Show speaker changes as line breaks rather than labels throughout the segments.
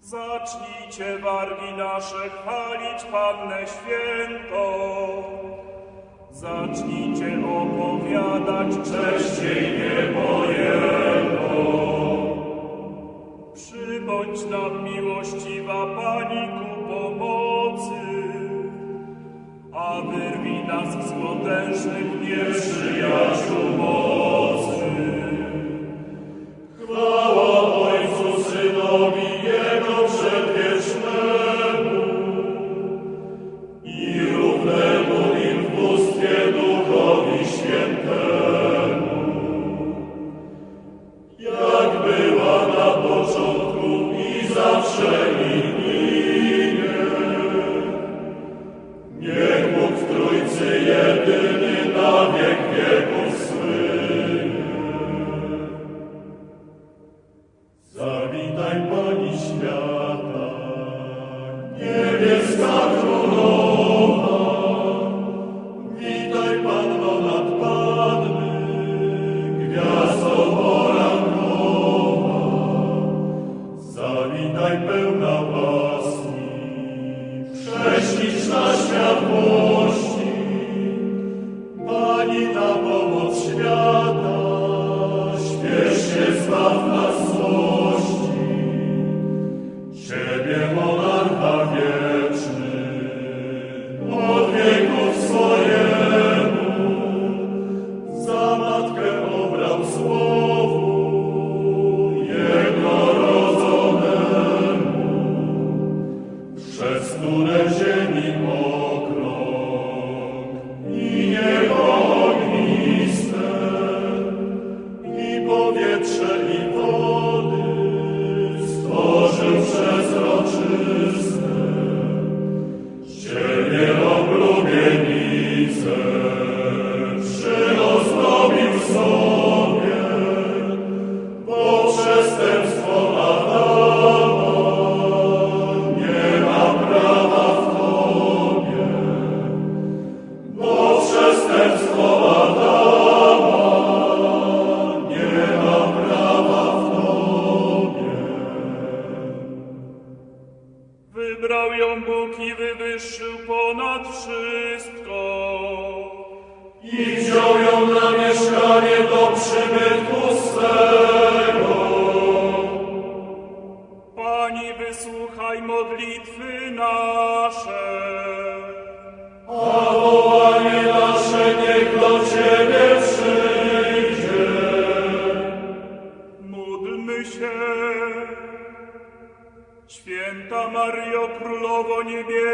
Zacznijcie wargi nasze chwalić Pannę Świętą. Zacznijcie opowiadać cześć jej niepojętą. Przybądź nam miłościwa Pani ku pomocy, a wyrwij nas z potężnych nieprzyjaciół święte.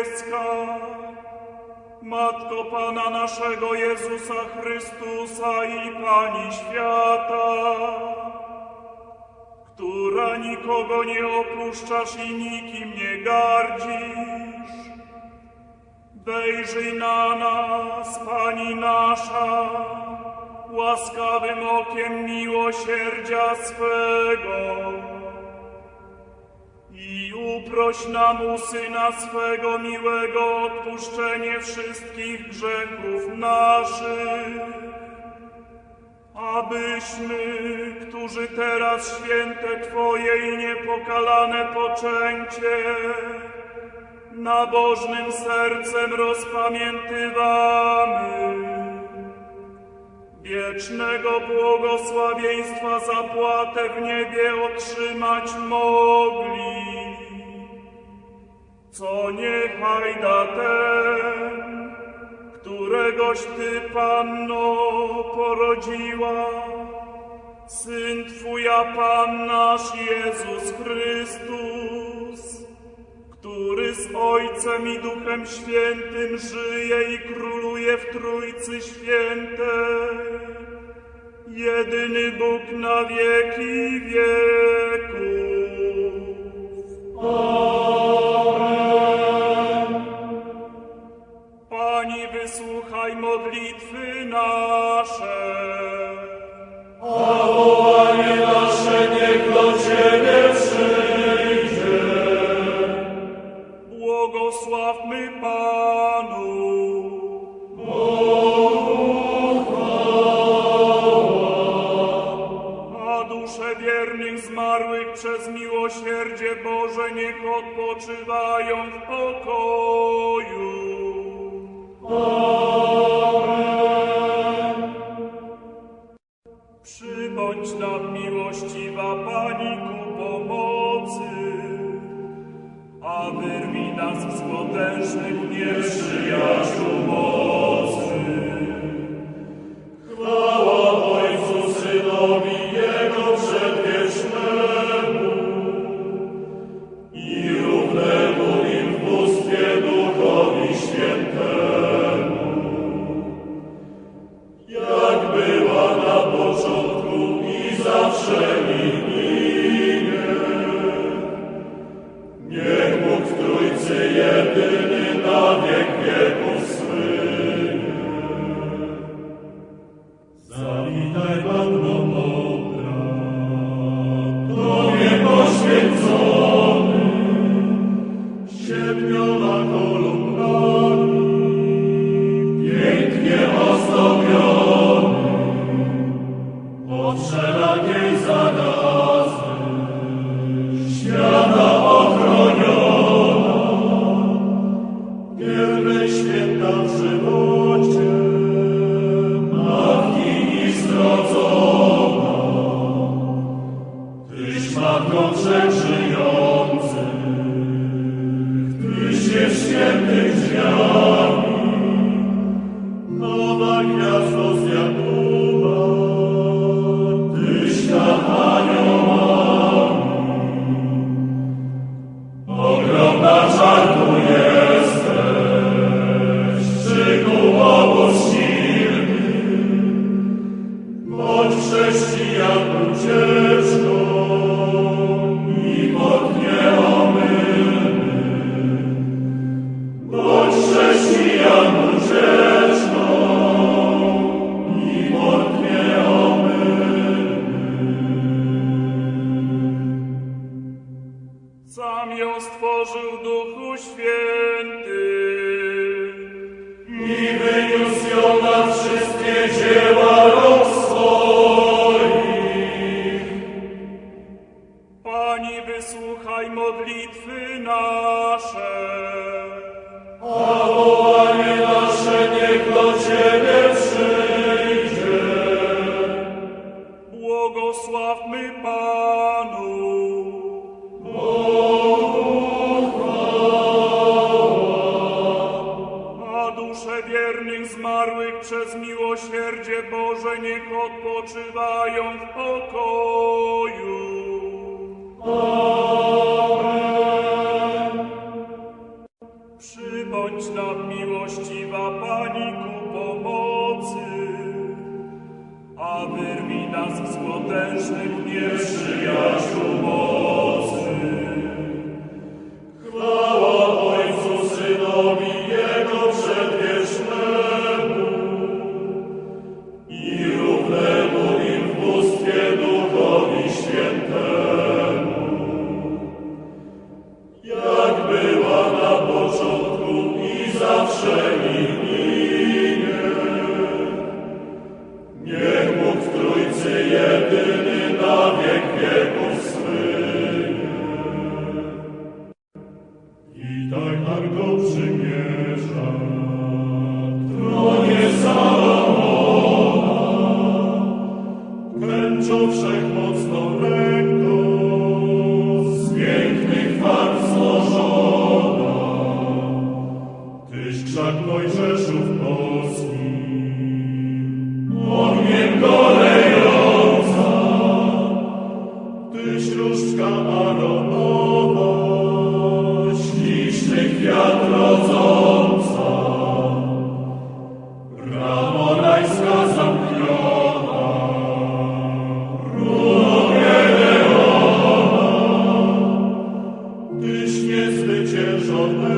Niebieska, Matko Pana naszego Jezusa Chrystusa i Pani świata, która nikogo nie opuszczasz i nikim nie gardzisz, wejrzyj na nas, Pani nasza, łaskawym okiem miłosierdzia swego uproś nam u Syna swego miłego odpuszczenie wszystkich grzechów naszych, abyśmy, którzy teraz święte Twoje i niepokalane poczęcie, nabożnym sercem rozpamiętywamy, wiecznego błogosławieństwa zapłatę w niebie otrzymać mogli. Co niechaj da ten, któregoś Ty, Panno, porodziła, Syn Twój, a Pan nasz Jezus Chrystus, który z Ojcem i Duchem Świętym żyje i króluje w Trójcy Świętej, jedyny Bóg na wieki wieków. Pani, wysłuchaj modlitwy nasze. Boże, niech odpoczywają w pokoju. Amen. Przybądź nam miłościwa Pani ku pomocy, a wyrwij nas z potężnych nieprzyjaciół Bożych. Tyś niezwyciężony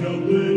no way.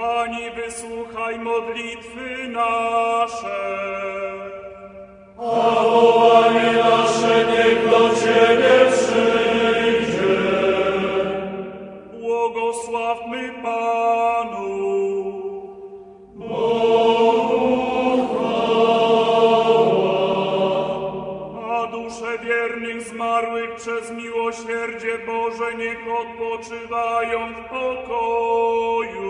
Pani, wysłuchaj modlitwy nasze. A wołanie nasze niech do Ciebie przyjdzie. Błogosławmy Panu. A dusze wiernych zmarłych przez miłosierdzie Boże niech odpoczywają w pokoju.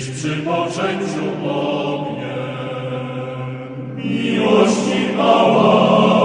Tyś przy poczęciu ognie miłości dała.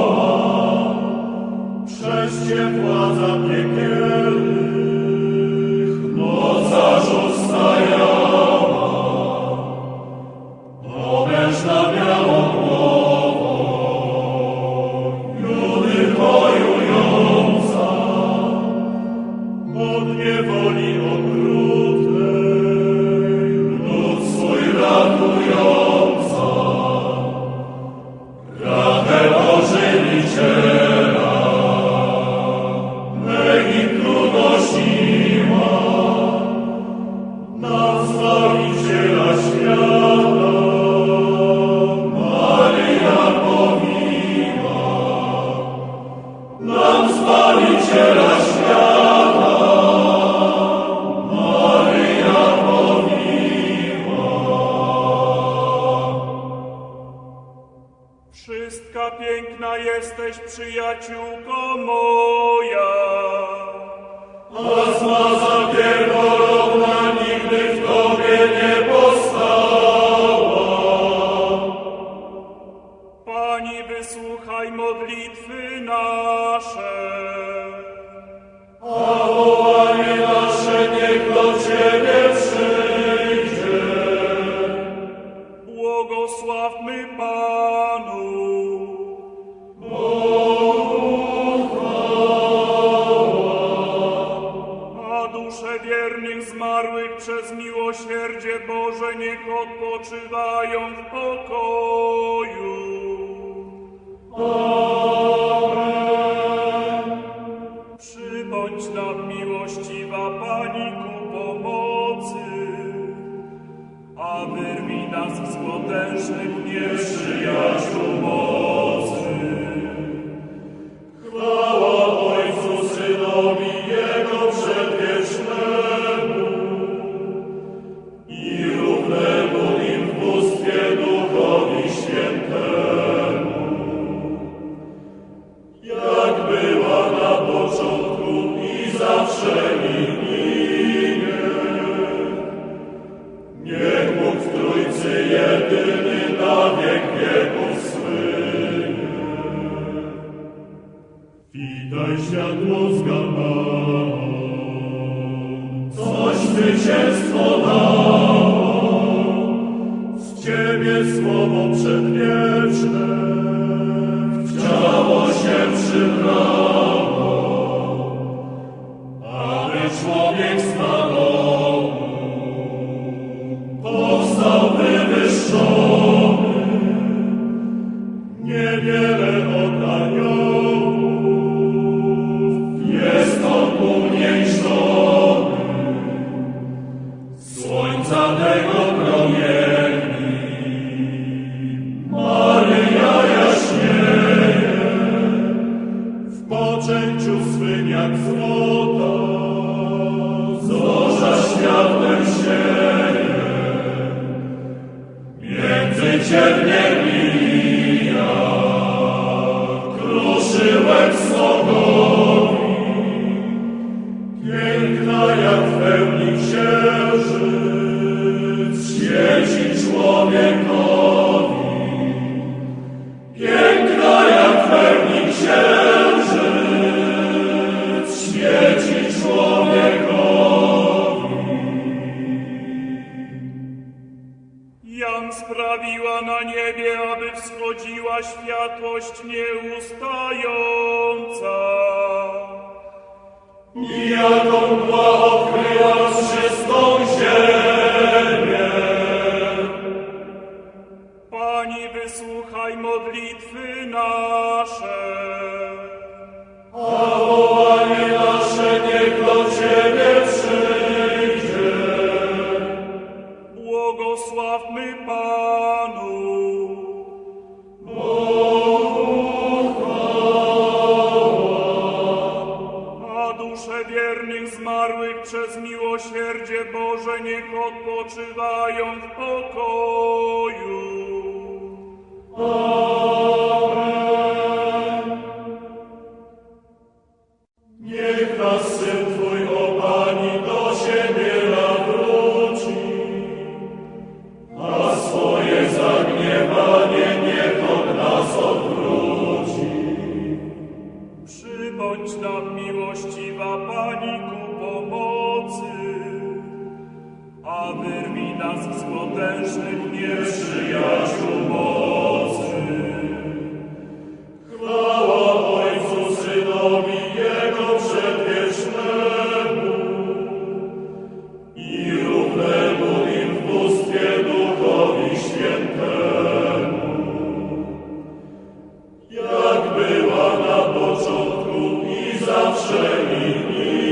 że niech
odpoczywają w pokoju.
对你。Zalego
promienia. sprawiła na niebie, aby wschodziła światłość nieustająca.
I jaką mgła okryła czystą ziemię.
Pani, wysłuchaj modlitwy Boże, niech в покою. pokoju.
zawsze mi miły.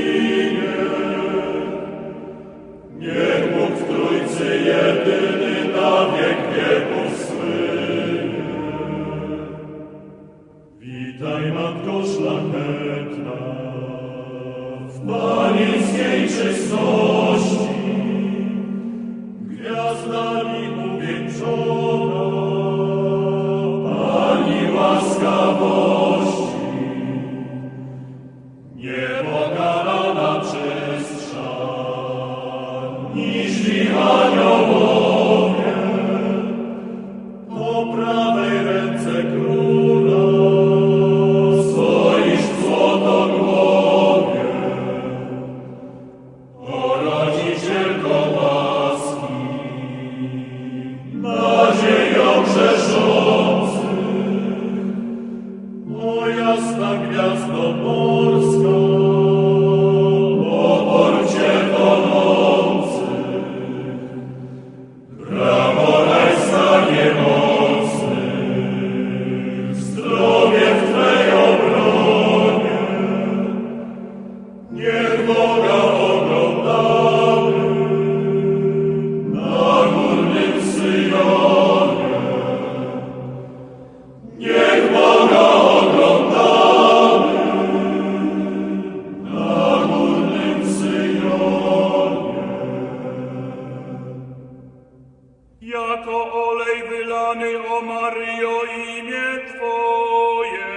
Jako olej wylany, o Maryjo, imię Twoje.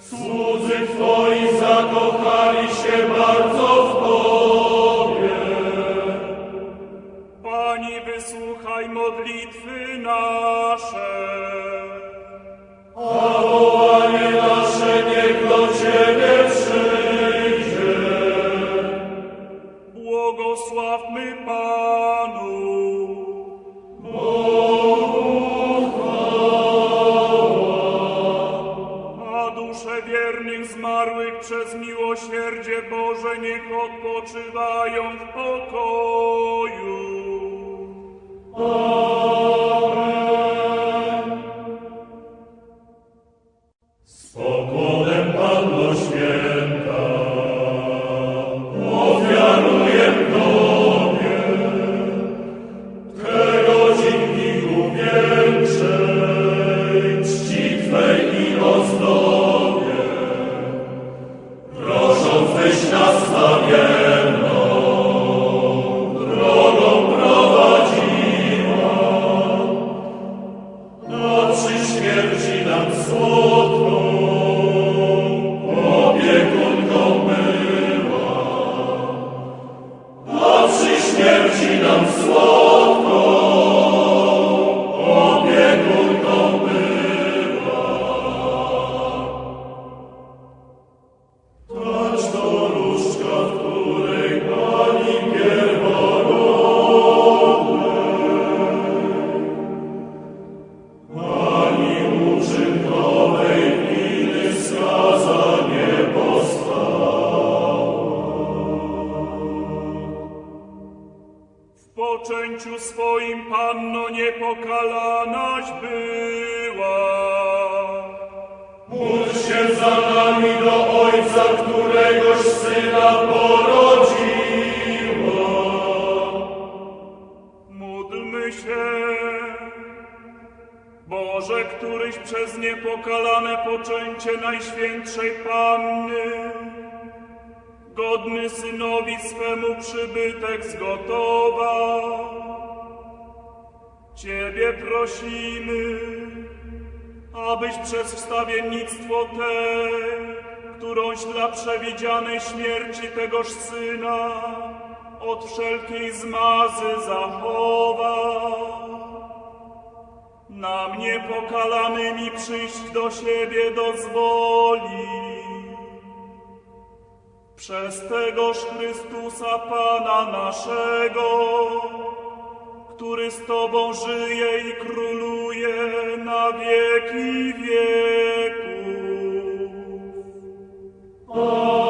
Słudzy Twoi zakochali się bardzo w Tobie.
Pani, wysłuchaj modlitwy nasze.
A
odpoczywają w pokoju. Godny synowi swemu przybytek zgotował. Ciebie prosimy, abyś przez wstawiennictwo te, którąś dla przewidzianej śmierci tegoż Syna od wszelkiej zmazy zachował. Nam niepokalanymi przyjść do siebie dozwoli. Przez tegoż Chrystusa Pana naszego, który z Tobą żyje i króluje na wieki wieków. Amen.